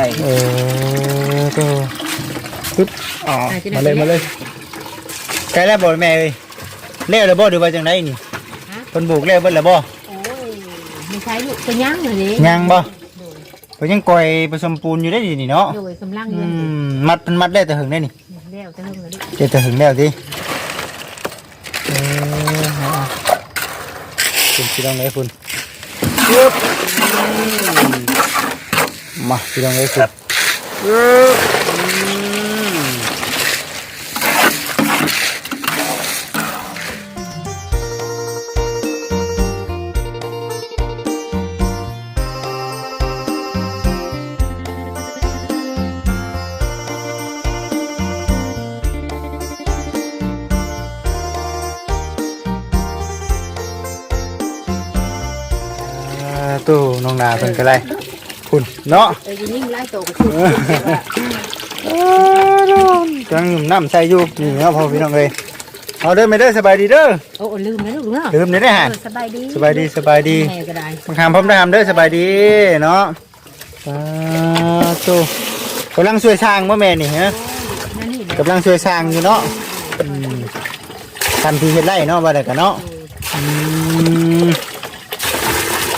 ส่เออก็ปึ๊บอ๋อมาเลยมาเลยใกล้แล้วบ่แม่เอ้ยเล้วแล้วบ่หรือว่าจังไดนี่เพิ่นบุกแล้วเบิดแล้วบ่โอ้ยไม่ใช่ลูกก็ยังเลยดิยังบ่เพิ่นยังก่อยผสมปูนอยู่ได้ดีนี่เนาะโดยกำลังอืเงินมมัดมันมัดได้แต่หึงได้นี่แล้วจะเริ่มเลยลูกเดี๋ยวแต่หึงแล้วดิเออเอาๆคุณพี่น้องเอ้ยคุณปึ๊บ มาพี่น้องเอ้ยคุณปึ๊บอืมอ่าตู้น้องนาเพิ่นก็ได้คุณ เนาะเออจะยิ่งไล่โตก็คือเออจังน้ำใส่อยู่นี่เนาะพ่อพี่น้องเอ้ยเอาเด้อไม่เด้อสบายดีเด้อโอ้ลืมนะลูกเนาะลืมได้ได้หันสบายดีสบายดีสบายดีแม่ก็ได้บางคำพร้อมได้ทำเด้อสบายดีเนาะอ่าตู้กำลังช่วยสร้างบ่แม่นี่ฮะนั่นนี่กำลังช่วยสร้างอยู่เนาะอืมทำทีเฮ็ดไรเนาะว่าได้กันเนาะอืม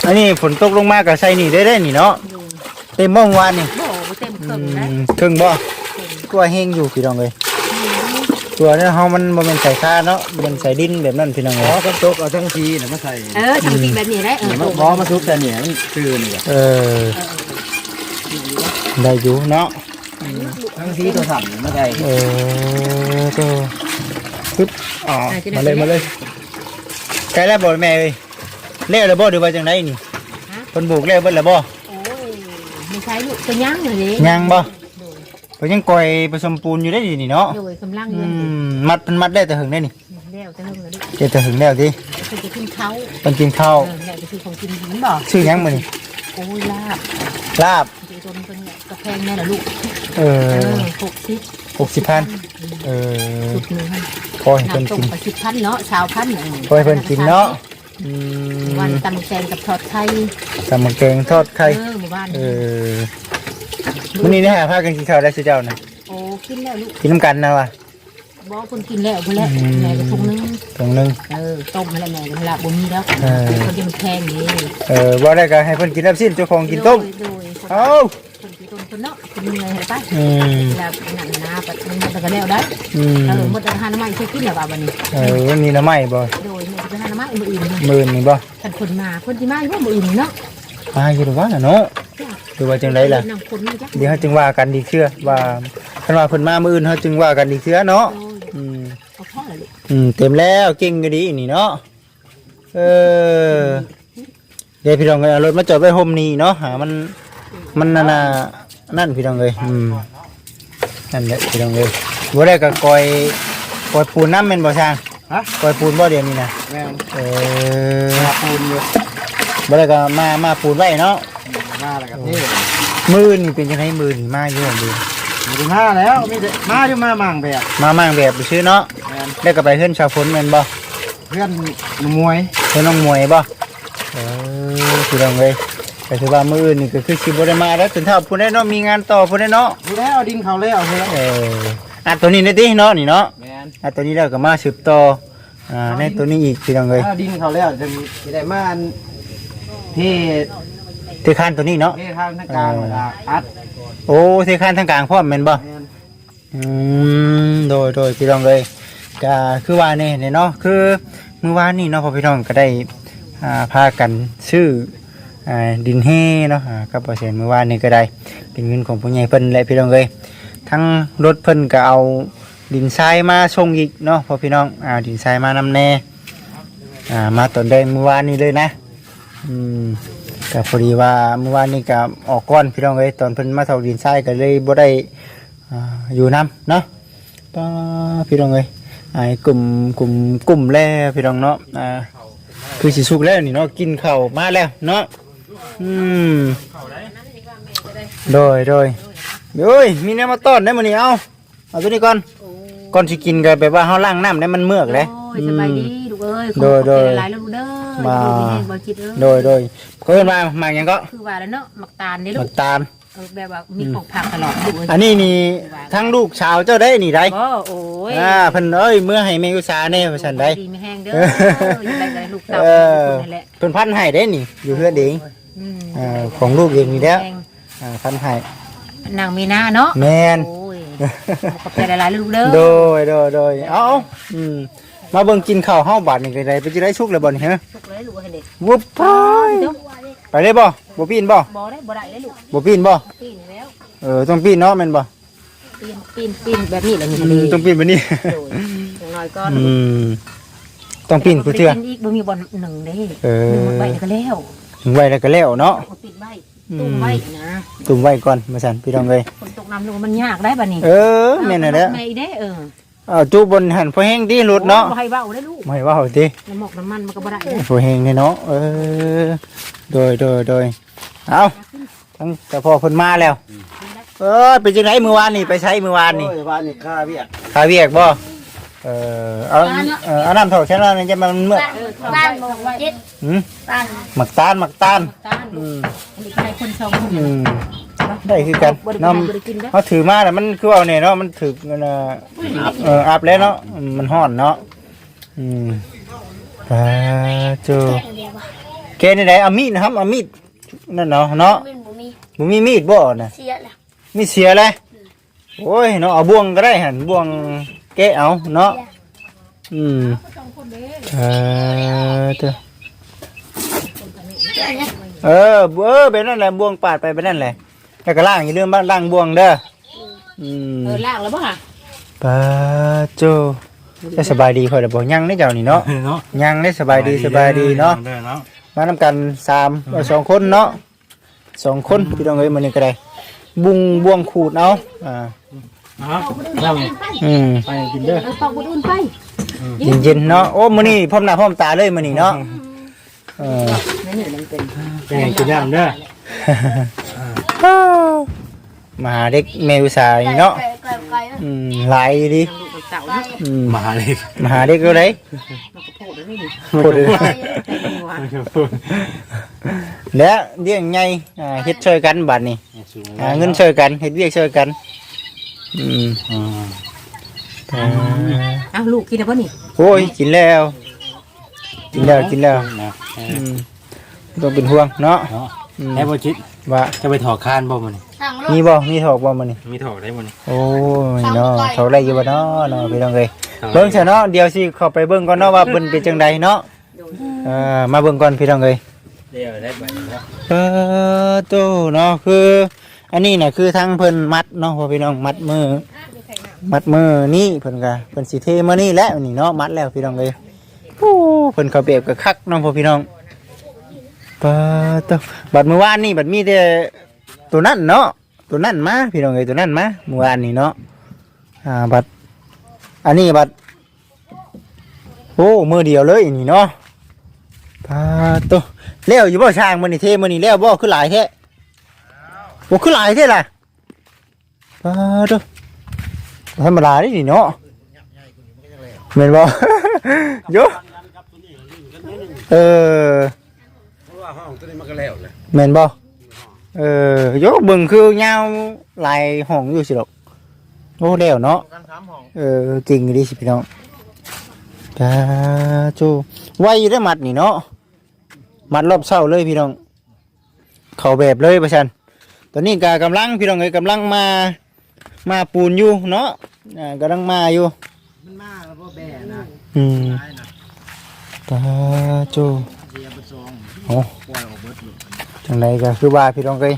อันนี้ฝนตกลงมาก็ใส่นี่ได้ได้นี่เนาะ เต็มเมื่อวานนี่บ่เต็มเคอืรื่องนะมครึ่งบ่ตัวเฮงอยู่พี่น้องเลยตัวเนี่ยเฮามันบ่แม่นใส่ค่าเนาะมันใส่ดินแบบนั้นพี่น้องขเอ้อยกันตกเอาทั้งทีน่ะมาใส่เออทำจริงแบบนี้ได้เออนี่มันพอมาซุกแต่เนี่ยมันคือนี่ว่ะเออได้อยู่เนาะทั้งทีตัวสั่นมาใส่เออก็ปึ๊บอ๋อมาเลยมาเลยใกล้แล้วบ่แม่เอ้ยเล้วแล้วบ่หรือว่าจังไดนี่เพิ่นบุกแล้วเบิดแล้วบ่โอ้ย ไม่ใช่ลูกก็ยังเลยดิยังบ่เพิ่นยังก่อยผสมปูนอยู่ได้ดีนี่เนาะโดยกำลังอืเงินมมัดมันมัดได้แต่หึงได้นี่แล้วจะเริ่มเลยลูกเดี๋ยวแต่หึงแล้วดิคือจะขึ้นเขาเพิ่นกินข้าวเออแล้วจะคือของกินหินบ่ชื่อหยังมื้อนี่โอ้ยลาบลาบจะจนเป็นเนี่ยกระแพงแน่ละลูกเอเอออหกสิบหกสิบพันเออสุดหนึ่งพันพอให้เพิ่นน้ำต้มกินไปสิบพันเนาะชาวพันเออพอให้เพิ่นกินเนาะ อืมวันตำแกงกับทอดไข่ตำบักแกงทอดไข่ เออหมู่บ้านเออมื้อนี้เนี่ยพากันกินข้าวได้สิเจ้านะโอ้กินแล้วลูกกินน้ำกันนะว่ะบอกคนกินแล้วคนแรกอืม แม่ก็ทุงนึงตรงหนึง เออต้มอะไรแม่ก็ละบ่มีแล้วเออ คนที่มันแพงนี่เออบ่ได้ก็ให้เพิ่นกินน้ำสิ้นเจ้าของกินต้มโดยเอ้าคนกินต้มคนเนาะคนเหนื่อยให้ไปอืมแล้วหนังนาปัดมันมันก็แล้วได้อืมเออหมดอาหารน้ำมันใช้กินแล้วบ่าบัดนี้ เออวันนี้น้ำไหม้บ่โดยแม่จะไป หาน้ำมันมื้ออื่นมื้อนี้บ่คันคนมาคนที่มาอยู่มื้ออื่นเนาะมาอยู่หรือว่าน่ะเนาะหรือว่าจังไดล่ะ นำคนมาจ้ะเดี๋ยวเฮาจึงว่ากันดีเชื่อว่าคันว่าเพิ่นมามื้ออื่นเฮาจึงว่ากันดีเชื่อเนาะโดยอืมเอาพ่อละลูกอืมเต็มแล้วเก่งก็ดีนี่เนาะเออเดี๋ยวพี่น้องเอารถมาจอดไว้ห่มนี่เนาะหามันมันนั่นน่ะนั่นพี่น้องเลยอืมนั่นแหละพี่น้องเลยบ่ได้ก็กอยกอยปูนน้ำแม่นบ่ช่าง ฮะกอยปูนบ่เดี๋ยวนี้นะแม่งเออมาปูนอยู่บ่ได้ก็มามาปูนไว้เนาะมาแล้วกับนี่มือนี่เป็นจังไดมือนี่มาอยู่บ่ดีมาถึงห้าแล้วมีแต่มาอยู่มามั่งแบบมามั่งแบบไปซื้อเนาะแม่นแล้วก็ไปเฮือนชาวฝนแม่นบ่เพื่อนมวยเฮือนน้องมวยบ่เออพี่น้องเลยก็ถือว่ามื้ออื่นนี่ก็คือสิบ่ได้มาแล้วถึงเท่าพุ่นได้เนาะมีงานต่อพุ่นได้เนาะดูแล้วเอาดินเขาแล้วเอาแล้วเออ อะตัวนี้ได้ติเนาะนี่เนาะแม่นอะตัวนี้แล้วก็มาสืบต่ออ่าในตัวนี้อีกพี่น้องเลยถ้าดินเขาแล้วจะมีจะได้มาอันที่เทคานตัวนี้เนาะ ที่ทางทางกลางเวลาอัดโอ้เทคานทางกลางพร้อมแม่นบ่ แม่นอืมโดยโดยพี่น้องเลยก็คือว่านี่เนี่ยเนาะคือเมื่อวานนี่เนาะพอพี่น้องก็ได้อ่าพากันซื้ออ่าดินเฮเนาะอ่ากับเปอร์เซ็นต์เมื่อวานนี่ก็ได้เป็นเงินของผู้ใหญ่เพิ่นและพี่น้องเลย ทั้งรถเพิ่นก็เอาดินทรายมาส่งอีกเนาะพอพี่น้องอ่าดินทรายมานำแน่อ่ามาตอนเดินเมื่อวานนี้เลยนะอืมก็พอดีว่าเมื่อวานนี้ก็ออกก้อนพี่น้องเลยตอนเพิ่นมาถอกดินทรายก็เลยบ่ได้อ่าอยู่น้ำเนาะป้าพี่น้องเอ้ยไอ้กลุ่มกลุ่มกลุ่มแร่พี่น้องเนาะอ่าคือสิสุกแล้วนี่เนาะกินข้าวมาแล้วเนาะอืมโดยโดย เอ้ยมีแนวมาต้อนได้มื้อนี้เอาเอาตัวนี้ก่อนก่อนสิกินก็แบบว่าเฮาล้างน้ำได้มันเมือกเลยโอ้ยสบายดีลูกเอ้ยโดยโดยหลายแล้วลูกเด้อมาอยู่ดีๆบ่คิดเอ้ยโดยโดยเขาเอิ้นว่ามาหยังก็คือว่าแล้วเนาะหมักตาลนี่ลูมักกตาลเออแบบว่ามีของผักตลอดลูกเอ้ยอันนี้นี่ทั้งลูกสาวเจ้าได้นี่ได้บ่โอ้ยอ่าเพิ่นเอ้ยเมื่อให้แม่อุตสาแน่ว่าซั่นได้ดีไม่แห้งเด้อเอออย่าไปเลยลูกเต่าเออนั่นแหละเพิ่นพันให้ได้นี่ อยู่เฮือนเองอืมอ่าของลูกเองนี่แหล้วแห้งอ่าพันให้ นางมีหน้าเนาะแม่นโอ้ยขอบใจหลายๆลูกเด้อโดยโดยโดยเอาอืมมาเบิ่งกินข้าวเฮาบาดนี่ได้ไปสิได้ชุกแล้วบ่นี่ฮะลูกเลยลูกให้เด็กวุบไปไปเลยบ่บ่ปีนบ่บ่ได้บ่ได้เลยลูกบ่ปีนบ่ปีนแล้วเออต้องปีนเนาะแม่นบ่ปีนปีนปีนแบบนี้แหละนี่อืทะเลมต้องปีนแบบนี้โดยอย่างน้อยก็อืมต้องปีนกูเทื่อปีนอีกบ่มีบ่อนหนึ่งเด้เออหนึ่งมันไว้แล้วก็แล้วถึงไว้แล้วก็แล้วเนาะเอาปิดไว้ ตุ้มไว้นะตุ่มไว้ก่อนมาสั่นพี่น้องเอ้ยฝนตกน้ำลงมันยากได้บัดนี้เออแม่นน่ะแหละไม่ได้เออเอาจูบบนหันพอแห้งดีหลุดเนาะบ่ให้เว้าได้ลูกไม่ว่าเอาติน้ำหมอกน้ำมันมันก็บ่ได้เด้อพอแห้งเนี่ยเนาะเออโดยโดยโดยเอาทั้งแต่พอเพิ่นมาแล้ว เออเป็นจังไดมื้อวานนี่ไปใช้มื้อวานนี่โอ้ยบ้านนี่ค่าเบี้ยคาเวียกบ่เออเอาเออเอาน้ำถอดแค่นั้นจะมันเมื่อบ้านบอกว่าเจ็ดหืมบ้านหมักตาลหมักตาลตาลอืมอันนี้ ใครคนสองคนอืมได้คือกันบ่ได้น้กินบ่ได้กินเด้อำเขาถือมาแต่ะมันคือเอาเนี่ยเนาะมันถึกมันเอ่อเอออาบแล้วเนาะอืมมันห่อนเนาะอืมปลาจูเดียวว่าแกนี่ไหนเอามีดนะครับเอามีดนั่นเนาะเนาะมันบ่มีบ่มีมีดบ่น่ะเสียแล้วมีเสียเลยโอ้ยเนาะเอาบ่วงก็ได้หั่นบ่วงแกะเอาเนาะอืมเออเจ้า เออเออแบบนั้นแหละบ่วงปาดไปแบบนั้นแหละแล้วก็ล่างอย่าลืมบ้านล่างบ่วงเด้ออืมเออล่างแล้วบ่ค่ะปาโจจะสบายดีค่อยเด้อบ่ยังได้เจ้านี่เนาะเนาะยังได้สบายดีสบายดีเนาะเนาะมานำกันสามเอ่อสองคนเนาะสองคนพี่น้องเอ้ยมื้อนี้ก็ได้บุงบ่วงขูดเอาอ่าเอาเอาอืมไปกินเด้อเออปอกบุญอุ่นไปเย็นๆเนาะโอ้มื้อนี้พร้อมหน้าพร้อมตาเลยมื้อนี้เนาะ เออนั่นนี่มันเป็นเป็นไงกินน้ำเด้อมาหาเด็กแมวสายเนาะไกลไกลไกลอืมหลายดีลูกเต่าเนาะอืมมาเลยมาหาเด็กก็ได้มันก็โผล่ได้นี่พูดเลยแต่นี่ว่าแล้วเรื่องไงอ่าเฮ็ดช่วยกันบัดนี้หาเงินช่วยกันเฮ็ดเวียกช่วยกันอืมอ่าอ้าวลูกกินแล้วบ่นี่โอ้ยกินแล้ว กินแล้วกินแล้วนะอืมต้องเป็นห่วงเนาะเนาะอืมไอ้บ่จิตว่าจะไปถอดคานบ่มันทางรถมีบ่มีถอกบ่มื้อนี้มีถอดได้บ่นี่โอ้ยเนาะเท่าไรอยู่บ่เนาะเนาะพี่น้องเอ้ย เบิ่งซะเนาะเดี๋ยวสิเข้าไปเบิ่งก่อนเนาะว่าเพิ่นเป็นจังใดเนาะเอ่อมาเบิ่งก่อนพี่น้องเอ้ยเดี๋ยวได้บ่เนาะเออโตเนาะคือ อันนี้น่ะคือทางเพิ่นมัดเนาะพ่อพี่น้องมัดมือมัดมือนี่เพิ่นก็เพิ่นสิเทมื้อนี้แหละนี่เนาะมัดแล้วพี่น้องเอ้ย โอ้เพิ่นเขาเปรียบกับคักเนาะพ่อพี่น้องปะโตบัดมื้อวานนี่บัดมีแต่ตัวนั้นเนาะตัวนั้นมาพี่น้องเอ้ยตัวนั้นมามื้อวานนี่เนาะอ่าบัดอันนี้บัดโอ้มือเดียวเลยนี่เนาะปะโตเลี้ยวอยู่บ่ช่างมันนี่เทมันนี่เลี้ยวบ่คือหลายแท้บ่คือหลายแท้ล่ะปาดธรรมดาเด้นี่เนาะแม่นบ่โย เออเพราะว่าห้องตัวนี้มันก็แล้วเลยแม่นบ่เออโยเบิ่งคือยาวหลายห้องอยู่สิดอกโอ้แล้วเนาะเออจริงดิสิพี่น้องกาจูไว้อยู่ได้อมัดนี่เนาะมัดรอบเศร้าเลยพี่น้อง เขาแบบเลยประชันตอนนี้กากำลังพี่น้องเอ้ยกำลังมามาปูนอยู่เนาะอ่ากำลังมาอยู่มันมาแล้วบ่แบ่นะอืม ตายนะ ตาโจโอ้จังไดก็คือว่าพี่น้องเอ้ย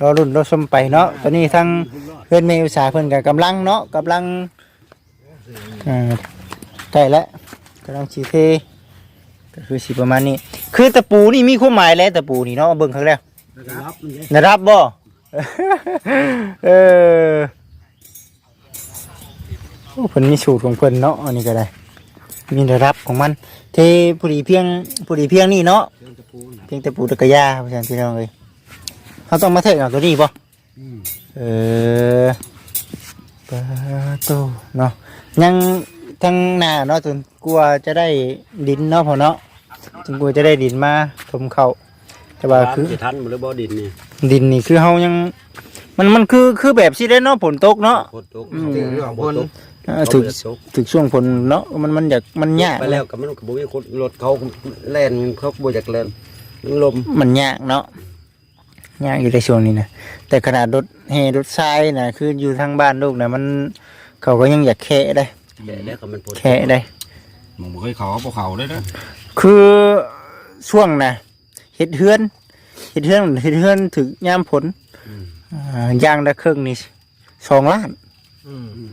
รอรุ่นรอชมไปเนาะตอนนี้ทั้งเพื่อนเมย์อุตสาหเพื่อนกับกำลังเนาะกำลังอ่าใกล้แล้วกำลังชีเทก็คือสิประมาณนี้ คือตะปูนี่มีความหมายแล้วตะปูนี่เนาะเบิ่งครั้งแรกนะครับมันะรับบ่เออโอ้เพิ่นมีสูตรของเพิ่นเนาะอันนี้ก็ได้ มีระดับของมันเทผู้ดีเพียงผู้ดีเพียงนี่เนาะเดินตะปูน่ะเพียงแต่ปูตะกะยาเพราะฉะนั้นพี่น้องเอ้ยเขาต้องมาเทคเอาตัวนี้บ่อืมเออปะโตเนาะยังทั้งหน้าเนาะจนกลัวจะได้ดินเนาะพอเนาะจนกลัวจะได้ดินมาถมเขาแต่แต่ว่าคือ สิทันบ่หรือบ่ดินนี่ดินนี่คือเฮายัง มันมันคือคือแบบสิได้เนาะฝนตกเนาะฝนตกอืมเรื่ องบนเออถึกถึกช่วงฝนเนาะมันมันอยากมันยากไปแล้วก็มันก็บ่มีคนรถเขาแล่นเขาบ่อยากแล่นมันลมมันยากเนาะยากอยู่ในช่วงนี้นะแต่ขนาดรถเฮรถทรายนะคืออยู่ทางบ้านลูกนะมันเขาก็ยังอยากแคะได้แก่แล้วก็มันฝนแคะได้มึงบ่เคยเขาบ่เขาได้เด้อคือช่วงนะเฮ็ดเฮือนเฮ็ดเฮือนเฮ็ดเฮือนถึงยามผลอ่ายางละครึ่งนี่สองล้าน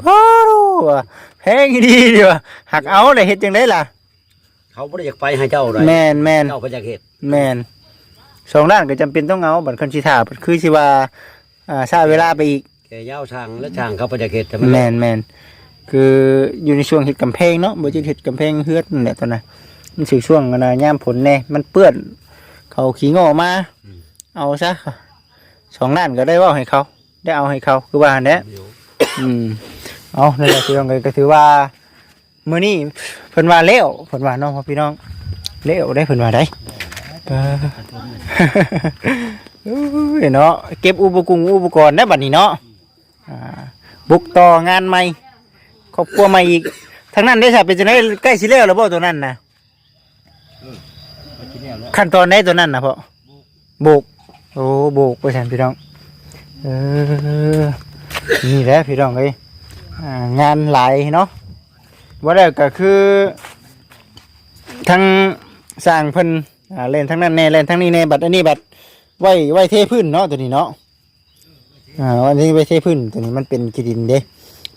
พอรู้ว่าแพงอีดีเดียวหักเอาเลยเฮ็ดจังได้ล่ะ เขาบ่ได้อยากไปให้เจ้าเลยแม่นแม่นเจ้าไปจากเฮ็ดแม่นสองล้านก็จำเป็นต้องเอาบัตรคันชิถาบัดคือสิว่าอ่าใช้เวลาไปอีกแกยาวช่างแล้วช่างเขาไปจากเฮ็ดแต่แม่นแม่นคืออยู่ในช่วงเฮ็ดกำแพงเนาะบ่จิเฮ็ดกำแพงเฮือดนั่นแหละตอนนั้นมันสิช่วงกันนะยามผลแน่มันเปื้อนเขาขี้งอมาเอาซะสองล้านก็ได้เว่าให้เขา ได้เอาให้เขาคือว่าหั่นแหละ อืมเอานั่นแหละพี่น้องเอ้ยก็ถือว่ามื้อนี้เพิ่นว่าแล้วเพิ่นว่าเน้องพี่น้องแล้วได้เพิ่นว่าได้เอออุ้ยเนาะเก็บอุปกรณ์อุปกรณ์ได้บัดนี้เนาะอ่าบุกต่องานใหม่ครอบครัวใหม่อีกทางนั้นได้สับเป็นจังไดใกล้สิแล้วแล้วบ่ตัวนั้นน่ะขั้นตอนไหนตัวนั้นน่ะพ่อโบกโอ้โบกไปแทนพี่น้องเออ นี่แหละพี่น้องเอ้ยอ่างานหลายเนาะว่าแล้วก็คือทั้งสร้างเพิ่นอ่าเล่นทั้งนั้นแน่เล่นทั้งนี้แน่บัดอันนี้บัดไว้ไว้เทพื้นเนาะตัวนี้เนาะอ่าวันนี้ไว้เทพื้นตัวนี้มันเป็นกีดินเด้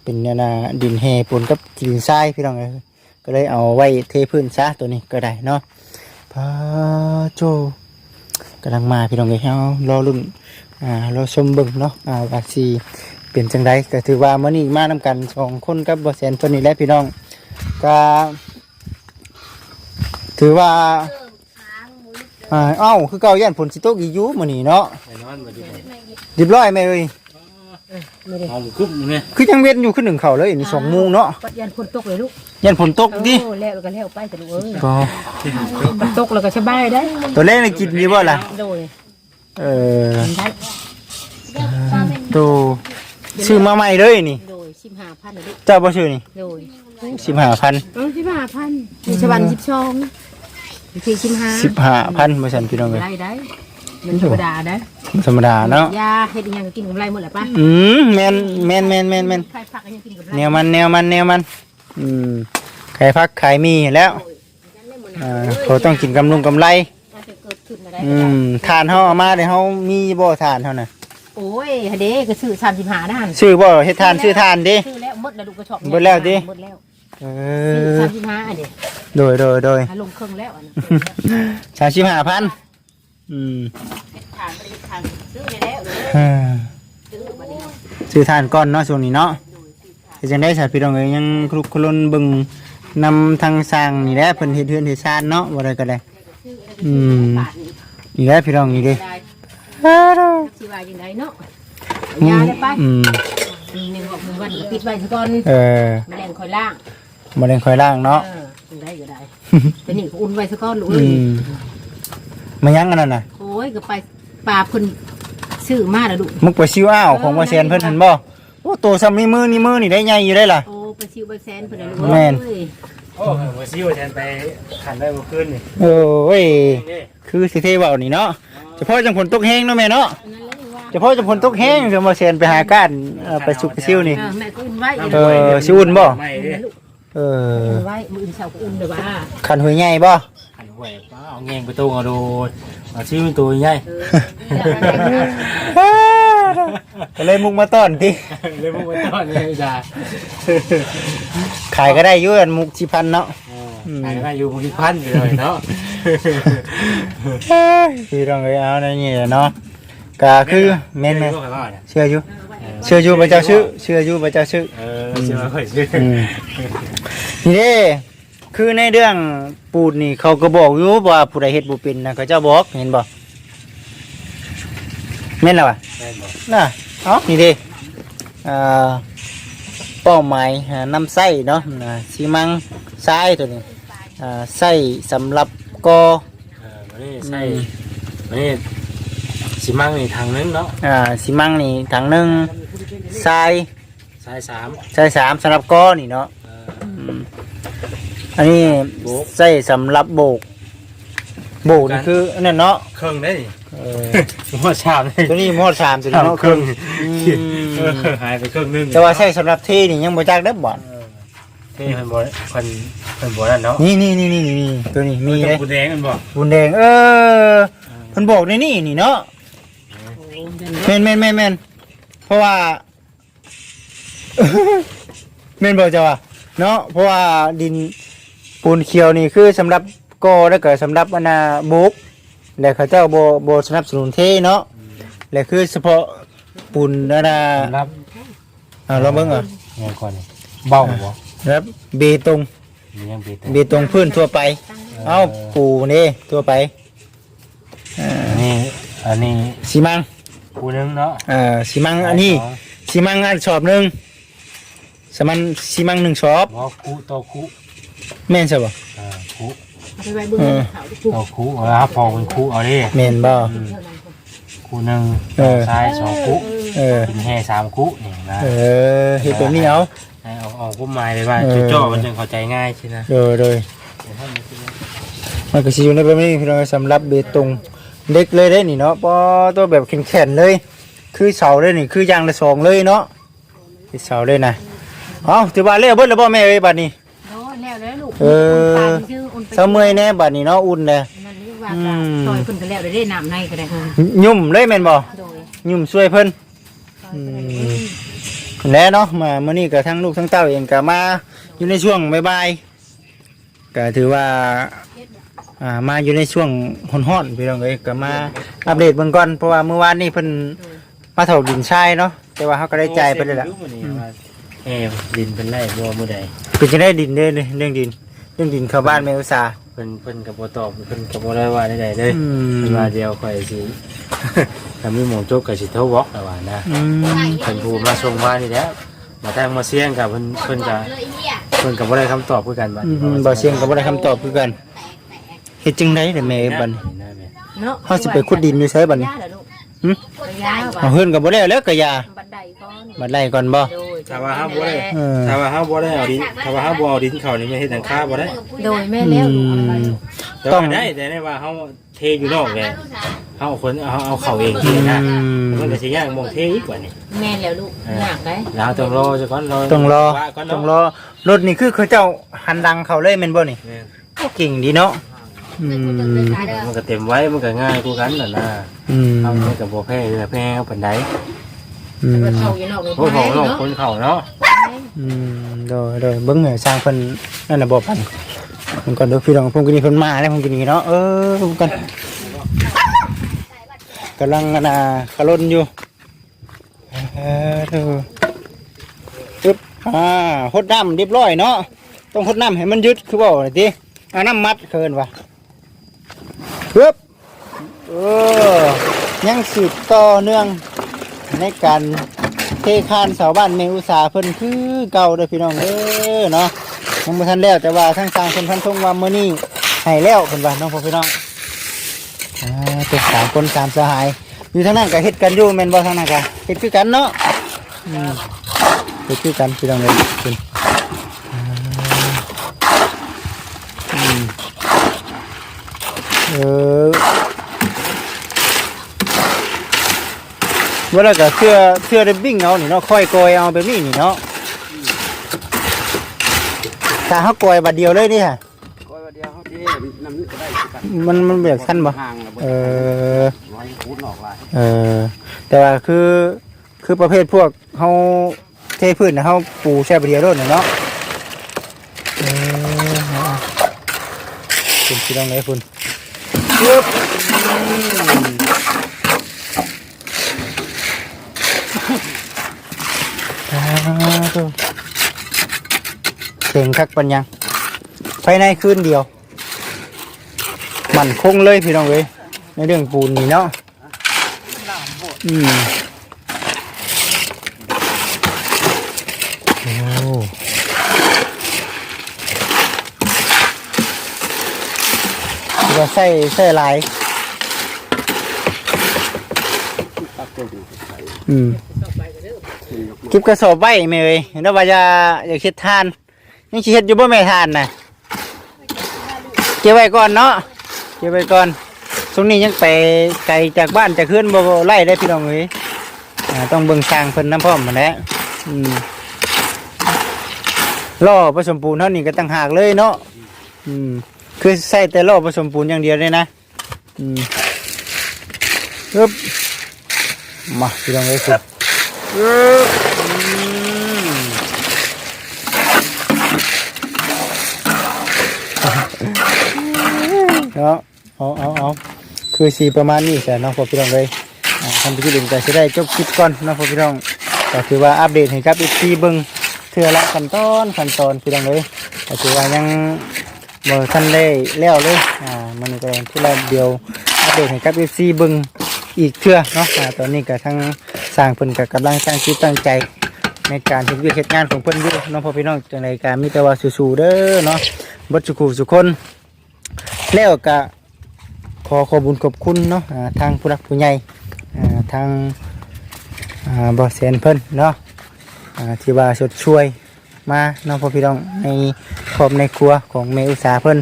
เป็นเนี่ยนะดินแห่ปนกับกีดินทรายพี่น้องเอ้ยก็เลยเอาไว้เทพื้นซะตัวนี้ก็ได้เนาะพาโจกำลังมาพี่น้องเอ้ยเอารอรุ่นอ่ารอชมเบิ่งเนาะอ่าว่าสิ เป็นจังไดก็ถือว่ามื้อนี้มานำกันสองคนกับบ่แสนตัวนี้แหละพี่น้องก็ถือว่าอ่าเอ้าคือเก่าย่านฝนสิตกอีกอยู่มื้อนี้เนาะไปนอนบ่ดีเรียบร้อยไหมเอ้ยเอาคุบเนี่ยคือยังเว้นอยู่ขึ้นหนึ่งเข่าเลยนี่สองโมงเนาะปัดยันคนตกเลยลูกยันฝนตกดิโอ้แล้วก็แล้วไปแต่ลูกเอ้ยก็มันตกแล้วก็สบายได้ ตัวแรกนี่กินดีบ่ล่ะโดยเออได้ตัว ซื้อมาใหม่เลยนี่ โดยสิบห้าพันลูกเจ้าบ่ซื้อนี่โดยสิบห้าพันเออสิบห้าพันมีชบันสิบสองทีสิบห้าสิบห้าพันบ่ซั่นพี่น้องเอ้ยได้ได้มันธรรมดาได้บ่ธรรมดาเนาะยาเฮ็ดอีหยังก็กินกำไรหมดแหละป่ะอืมแม่นแม่นแม่นแม่นแม่นใครพักก็ยังกินกำไรแนวมันแนวมันแนวมัน อืมขายพักขายมีแล้วอ่าเขาต้องกินกำลุงกำไรมันจะเกิดขึ้นอะไรอืมทานเฮาเอามาได้เฮามีบ่ทานเฮาน่ะ โอ้ยเด้ก็ซื้อสามสิบห้าด้านซื้อบ่เฮ็ดทานซื้อทานเด้ซื้อแล้วหมดแล้วลูกกระชอบหมดแล้วดิ หมดแล้วเอซื้ออสามสิบห้าอันเดียวโดยโดยโดยหาลงเครื่องแล้วอันนั้นสามสิบห้าพันอืมทานไปทานซื้อไปแล้วเลยเออซื้อบัดนี้ซื้อทานก่อนเนาะช่วงนี้เนาะแต่จังได้สายพี่น้องเอ้ยยังคลุกคลุนเบิ่งนำทางสร้างนี่แหละเพิ่นเฮ็ดเฮือนเฮ็ดชานเนาะบ่ได้ก็ได้อืม บาทนี่นี่แหละพี่น้องนี่เด้ ได้ สิว่าจังไดเนาะยาได้ไปอืมมีหนึ่งออกหนึ่งวันก็ปิดไว้ซะก่อนเออแมลงคอยล่างบ่ได้ค่อยล่างเนาะเออจังไดก็ได้ แต่นี่ก็อุ่นไว้ซะก่อนลูกอืเอ้ยมมายังอันนั้นน่ะโอ้ยก็ไปปลาเพิ่นซื้อมาแล้วลูกมึกไปซิวอ้าวของบ่แซนเพิ่นหันบ่โอ้โตซ้ำนี้มือนี่มือนี่ได้ใหญ่อยู่ได้ล่ะ โอ้ไปซิวไปแซนเพิ่นน่ะลูกแม่น เอ้ยโอ้บ่ซิวแทนไปขันได้บ่คืนนี่โอ้ย นี่คือสิเทเว้านี่เนาะ เฉพาะจังฝนตกแห้งเนาะแม่เนาะอันนั้นแล้วนี่ว่าเฉพาะจังฝนตกแห้งจะมาแซนไปหาก้านเอ่อไปสุกไปซิวนี่ เออแม่ก็อุ่นไว้เออสิอุ่นบ่ ไม่อุ่นเด้นะลูกเอออุ่นไว้มื้ออื่นเช้าก็อุ่นเด้อว่าขันหวยใหญ่บ่ขันหวยป้าเอาเงงไปตู้เอาดูเอาชื่อเป็นตัวใหญ่เออก็เลยมุกมาต้อนที่เลยพวกมันตอนนี้จ้าขายก็ได้อยุ่อันมุกชิพันเนาะขายได้อยู่บางทีพันอยู่เลยเนาะ พี่ต้องไปเอาในนี่แหละเนาะก็คือแม่นแม่นก็ขายว่าเนี่ยเชื่ออยู่เชื่ออยู่พระเจ้าชื่อเชื่ออยู่พระเจ้าชื่อเออเชื่อค่อยชื่ออืมนี่เด้คือในเรื่องปูดนี่เขาก็บอกอยู่ว่าผู้ใดเฮ็ดบ่เป็นนะเขาเจ้าบอกเห็นบ่แม่นแล้วอะได้บ่น่ะเอ้านี่เดิอ่าเป้าหมายหาน้ำไส้เนาะน่ะซีมังทรายตัวนี้อ่าไส้สำหรับ กอเออนี่ใส่อันนี้สิมั่งนี่ทางนึงเนาะอ่าสิมังนี่ถังหนึงทรายสายสามทรายสามสำหรับก้อนี่เนาะเออ อืมอันนี้โบก ใส่สำหรับโบก โบกนี่คืออันนั่นเนาะเครื่องได้ดิเออหัวชามได้ตัวนี้หมอดสามตัวนี้ชามเนาะเครื่องอืมเออหายไปเครื่องนึงแต่ว่าใส่สำหรับที่นี่ยังบ่จักได้อบ่อน เออนี่เพิ่นบ่เพิ่น เพิ่นบ่นั่นเนาะนี่นี่นี่นี่นี่ตัวนี้มีมีเลยกูแดงกันบ่บุญแดง เออเพิ่นบอกในนี่นี่เนาะแม่นแม่นแม่นแม่นเพราะว่าแม่นบอกจ้ะว่าเนาะเพราะว่าดินปูนเขียวนี่คือสำหรับก่อแล้วก็สำหรับอนาบุกแล้วเขาเจ้าบ่บ่สนับสนุนเทเนาะแล้วคือเฉพาะปูนอนารับอ่าเราเบิ่งอะเงินก่อนนี่เบ้าบ่ครับเบตง มียังเบตเบตงพื้นทั่วไป เอ้าปูนี่ทั่วไปอ่าอันนี้อันนี้สีมังกูนึงเนาะเอ่อสีมังอันนี้สีมังอันสอบหนึ่งสมันสีมังหนึ่งสอบบ่คุโตคุแม่นใช่ป่ะเออคุเอาไปไว้เบิ่งเขาที่ปลูกโตคุเอาละพอเป็นคุเอาดิแม่นบ่คุหนึงเออ ซ้ายสองคุเออกินแห่สามคุนี่นะเออเฮ็ดแบบนี้เอาให้เอาเอาพุ่มไม้ไปว่าเออ จ่อๆมันจึงเข้าใจง่ายใช่นะ โดยโดยมันก็สิอยู่ในแบบนี้พี่น้องสำหรับเบตงเล็กเลยได้นี่เนาะปอตัวแบบแข็งๆเลย คือเสาเลยนี่คือยางละสองเลยเนาะที่เสาเลยนะเอ้าถือว่าเลี้ยวเบิดแล้วบ่แม่เอ้ยบัดนี้ โอ้ยแล้วแล้วลูกเอออุ่นปานชื่ออุ่นไปเสาเมื่อยแน่บัดนี้เนาะอุ่นเลยนั่นเรียกว่าซอยเพิ่นก็แล้วได้ได้น้ำในก็ได้ค่ะยุ่มเลยแม่นบ่โดยยุ่มช่วยเพิ่นอืม แล้วเนาะมาเมื่อนี้ก็ทั้งลูกทั้งเต้าเองก็มาอยู่ในช่วงบ่ายๆก็ถือว่าอ่ามาอยู่ในช่วงฮ้อนๆพี่น้องเอ้ยก็มาอัปเดตเบิ่งก่อนเพราะว่าเมื่อวานนี้เพิ่นมาถกดินทรายเนาะแต่ว่าเขาก็ได้จ่ายไปเลยล่ะเอ้ดินเป็นไรบ่มื้อใดเพิ่นจะได้ดินเด้อเรื่องดิน เรื่องดินเข้าบ้านแม่อุตสาห์ เพิ่นเพิ่นก็บ่ตอบเพิ่นก็บ่ได้ว่าใดๆเลยอืม เพิ่นว่าเดียวข่อยสิ ถ้ามีหมองจกก็สิโทรบอกแล้วว่านะอืมเพิ่นผู้มาส่งมานี่แหละมาทางมาเสียงกับเพิ่นเพิ่นก็เพิ่นก็บ่ได้คำตอบคือกันบัดอืมบ่เสียงก็บ่ได้คำตอบคือกันเฮ็ดจังได๋ล่ะแม่เอ้ยบัดนี้นั่นแหละเนาะเฮาสิไปขุดดินอยู่ไสบัดนี้ย่าเหรอลูกหึไปย่าเอาเฮือนก็บ่ได้แล้วก็อย่า บันไดก่อนบัดไล่ก่อนบ่ โดยถ้าว่าเฮาบ่ได้เออ ถ้าว่าเฮาบ่ได้เอาดินถ้าว่าเฮาบ่เอาดินเข้านี่ไม่เฮ็ดหลังคาบ่ได้โดยแม่แล้วลูกเอาไปแต่ว่าได้แต่ได้ว่าเฮาเทอยู่นอกแหละเฮาเอาคนเอาเอาเข้าเองทีนะอืมมันก็สิยากมองเทอีกกว่านี่แม่แล้วลูกอยากได้แล้วต้องรอซะก่อนรอต้องรอ ว่าก่อนต้องเนาะรอ รถนี่คือเขาเจ้าหันดังเขาเลยแม่นบ่นี่แม่นโอ้เก่งดีเนาะ อืม มันก็เต็มไว้มันก็ง่ายกว่ากันน่ะนะอืมเอามันก็บ่แพ้เลยแพ้ปานใด อืมเขาอยู่นอกเลยโอ้โหนอกคนเข้าเนาะอืมโดยโดยเบิ่งให้สร้างเพิ่นนั่นน่ะบ่พันผมก่อนเดูพี่น้องผมกินนี่เพิ่นมาแล้วผมกินนี่เนาะเออผมกันกำลังอันน่ะขะล่นอยู่เออเด้อปึ๊บอ่าหดน้ำเรียบร้อยเนาะต้องหดน้ำให้มันยึดคือเว้าน่ะติเอาน้ำมัดเคินว่ะปึ๊บเออยังสืบต่อเนื่อง ในการเทคานเสาบ้านเมอุตสาเพิ่นคือเก่าเด้อพี่น้องเด้อเนาะยังบ่ทันแล้วแต่ว่าทั้งสางเพิ่นพันธงว่ามื้อนี้ให้แล้วเพิ่นว่าน้องพ่อพี่น้องอ่าเป็นสามคนสามสหาย อยู่ทางนั้นก็เฮ็ดกันอยู่แม่นบ่ทางนั้นก็เฮ็ดคือกันเนาะอืมเฮ็ดคือกันพี่น้องเอ้ยเพิ่นอ่าอืมเออ เวลาก็เสื้อเสื้อเดบบิ้งเอานี่เนาะค่อยกอยเอาแบบนี้นี่เนาะถ้าเขากอยบัดเดียวเลยนี่ฮะก้อยว่าเดียวเขาเทน้ำนี่ก็ได้คือกันมันมันแบบสั้นบ่ห่างเอเบิดอไว้คูดออกลายเออแต่ว่าคือคือประเภทพวกเขาเทพื้นนะเขาปูแช่บัดเดียวโดนน่ะเนาะเออคุณคิดเอาไงคุณปึ๊บ เข่งคักปัญญังภายในคืนเดียว มันคงเลยพี่น้องเลยในเรื่องปูนนี่เนาะอืมโอ้ถือว่าใส่ใส่หลายอืม ก็บกระสอบไว้แม่เอ้ยแล้วว่าจะอยากเฮ็ดทานยังสิเฮ็ดอยู่บ่แม่ทานน่ะเก็บไว้ก่อนเนาะเก็บไว้ก่อนตรงนี้ยังไปไกลจากบ้านจากเฮือนบ่ไล่ได้พี่น้องเอ้ยต้องเบิ่งสร้างเพิ่นน้ำพร้อมหมดแล้วอืมล่อผสมปูนเท่านี้ก็ตั้งหากเลยเนาะอืมคือใส่แต่ล่อผสมปูนอย่างเดียวเลยนะอืมปึ๊บมาพี่น้องเอ้ยครับ เนาะเอาเอาเอาคือสีประมาณนี้แหละเนาะพอพี่น้องเลยทำไปที่หนึ่งก็จะได้จบคลิปก่อนเนาะพอพี่น้องก็ถือว่าอัปเดตให้ครับอีกทีเบิ้งเทื่อละขั้นตอนขั้นตอนพี่น้องเลยก็ถือว่ายังบ่ทันได้แล้วเลยอ่ามันก็เป็นที่ละเดียวอัปเดตให้ครับอีกทีเบิ้งอีกเทื่อเนาะตอนนี้ก็ทั้ง สร้างเพิ่นก็กำลังตั้างจิตตั้งใจ ในการเฮ็ดเวียกเฮ็ดงานของเพิ่นอยู่เน้องพ่อพี่น้องจังไดก็มีแต่ว่าสู้ๆเด้อเนาะบ่สุขุสุคน แล้วก็ขอขอบุญขอบคุณเนาะอ่าทางผู้รักผู้ใหญ่อ่าทางอ่าบ่แสนเพิ่นเนาะอ่าที่ว่าชดช่วยมาเน้องพ่อพี่น้องในครอบในครัวของแม่อุตสาเพิ่น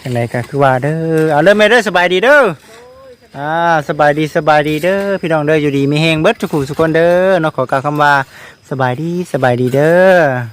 จังไดก็คือว่าเด้อเอาเด้อแม่เด้อสบายดีเด้อ อ่าสบายดีสบายดีเด้อพี่น้องเด้ออยู่ดีมีแฮงเบิดทุกผู้ทุกคนเด้อเนาะขอกล่าวคำว่าสบายดีสบายดีเด้อ